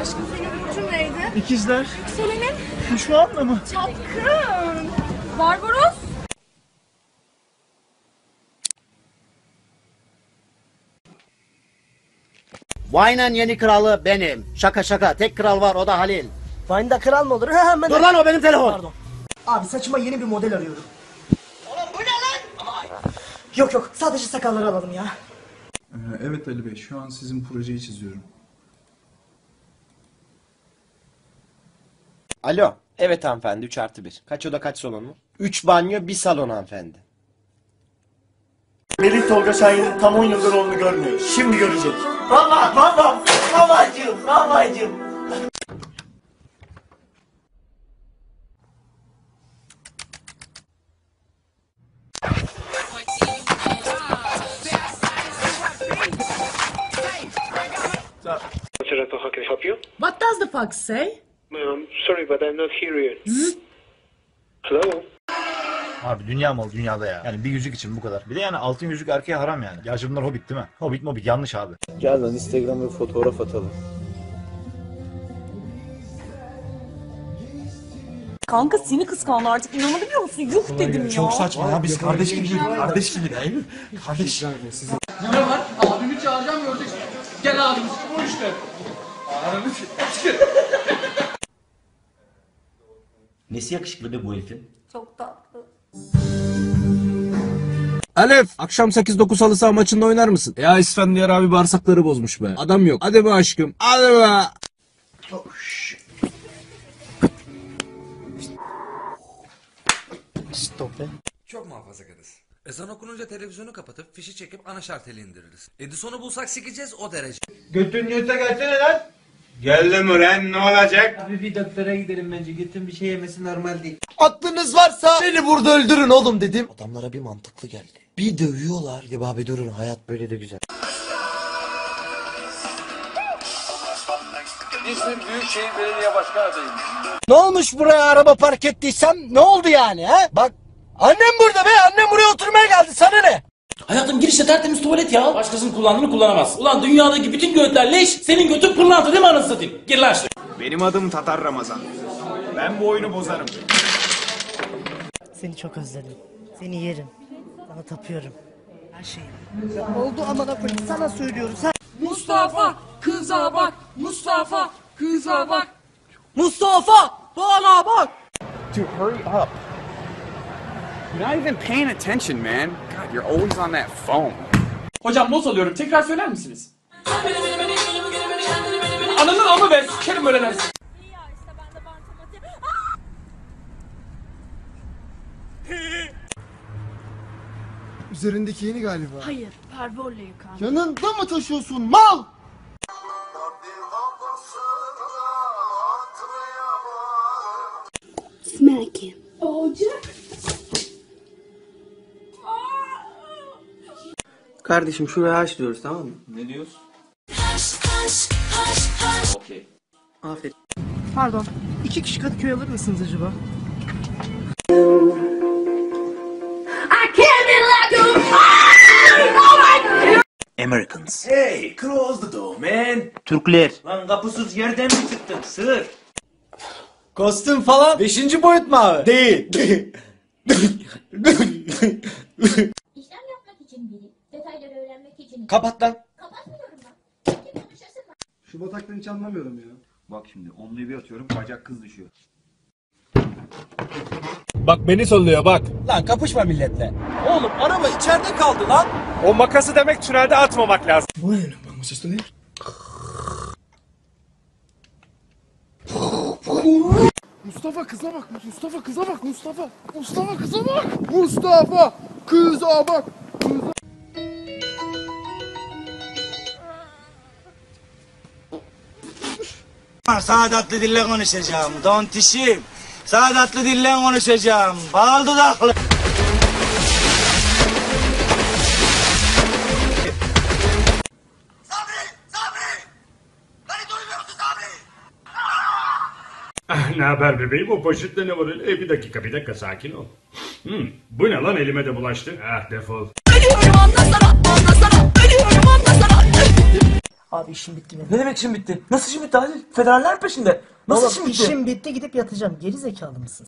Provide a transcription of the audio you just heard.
Aşkım senin burcun neydi? İkizler. Yükselenin Şu anda mı? çapkın. Barbaros. Vine'ın yeni kralı benim. Şaka şaka. Tek kral var o da Halil. Vine'da kral mı olur? Hemen. Dur lan o benim telefon. Pardon. Abi saçıma yeni bir model arıyorum. Oğlum bu ne lan? Yok yok sadece sakalları alalım ya. Ee, Evet Ali Bey, şu an sizin projeyi çiziyorum. Alo. Evet hanımefendi 3 artı 1. Kaç oda kaç salon mu? 3 banyo 1 salon hanımefendi. Melih Tolga Şahin'in tam 10 yıldır oğlunu görmüyor. Şimdi görecek. Baba baba babacığım babacığım. What does the fox say? Sorry, but I'm not hearing you. Hello? Abi dünya mal dünyada ya. Yani bir yüzük için bu kadar. Bir de yani altın yüzük erkeğe haram yani. Gerçi bunlar hobbit değil mi? Hobbit mobit yanlış abi. Gel lan Instagram'a bir fotoğraf atalım. Kanka seni kıskandı artık inanabiliyor musun? Yuh dedim ya. Çok saçma ya biz kardeş gibi değil. Kardeş gibi değil mi? Kardeş. Abimi çağıracağım göreceksin. Gel abimiz. O işte. Ananı Nesi yakışıklı be bu herifin? Çok tatlı. Alef, akşam 8-9 halı saha maçında oynar mısın? Ya İsfendiyar abi bağırsakları bozmuş be. Adam yok. Hadi be aşkım. Hadi be. Çok muhafazakarız. Ezan okununca televizyonu kapatıp fişi çekip ana şarteli indiririz. Edison'u bulsak sikeceğiz o derece. Götün göte gelsene lan. Geldim ulan ne olacak? Abi bir doktora gidelim bence. Götün bir şey yemesi normal değil. Aklınız varsa beni burada öldürün oğlum dedim. Adamlara bir mantıklı geldi. Bir dövüyorlar. Ya abi durun hayat böyle de güzel. İzmir Büyükşehir Belediye Başkan adayım. Ne olmuş buraya araba park ettiysem ne oldu yani ha? Bak annem burada be annem buraya oturmaya geldi sana ne? Girişte tertemiz tuvalet ya. Başkasının kullandığını kullanamaz. Ulan dünyadaki bütün göğütler leş. Senin götün pırlanta değil mi anasını satayım? Gir lan şuraya. Benim adım Tatar Ramazan. Ben bu oyunu bozarım. Seni çok özledim. Seni yerim. Sana tapıyorum. Her şeyi. Oldu amına koyayım sana söylüyoruz ha. Mustafa kıza bak. Mustafa kıza bak. Mustafa bana bak. You're not even paying attention man. God, you're always on that phone. Hocam not alıyorum. Tekrar söyler misiniz? Ananın amı be. Sikerim böyle dersin. İyi ya işte ben de bantamatik. Üzerindeki yeni galiba. Hayır, pervolle yıkan. Yanında mı taşıyorsun mal? Smacky. Kardeşim şuraya haş diyoruz tamam mı? Ne diyorsun? Okey. Aferin. Pardon. iki kişi Kadıköy alır mısınız acaba? You. Americans. Hey close the door man. Türkler. Lan kapısız yerden mi çıktın sığır? Kostüm falan. Beşinci boyut mu abi? Değil. İşlem yapmak için biri, detayları öğrenmek için Kapat lan. kapatmıyorum ben. Şu bataktan hiç anlamıyorum ya. Bak şimdi onluyu bir atıyorum bacak kız düşüyor. Bak beni soruyor bak. Lan kapışma milletle. Oğlum araba içeride kaldı lan. O makası demek tünelde atmamak lazım. Bu ne? Bak bu ses de ne? Mustafa kıza bak. Mustafa kıza bak. Mustafa. Mustafa kıza bak. Mustafa kıza bak. Saadatlı dille konuşacağım. Dontişim. Saadatlı dille konuşacağım. Bal dudaklı. ne haber bebeğim o poşette ne var öyle? E, bir dakika bir dakika sakin ol. Hmm, bu ne lan elime de bulaştı. Ah defol. Ölüyorum anlasana işim bitti benim. Ne demek işin bitti? Nasıl işin bitti Halil? Federaller peşinde. Nasıl Oğlum işin bitti? işim bitti gidip yatacağım. Geri zekalı mısın?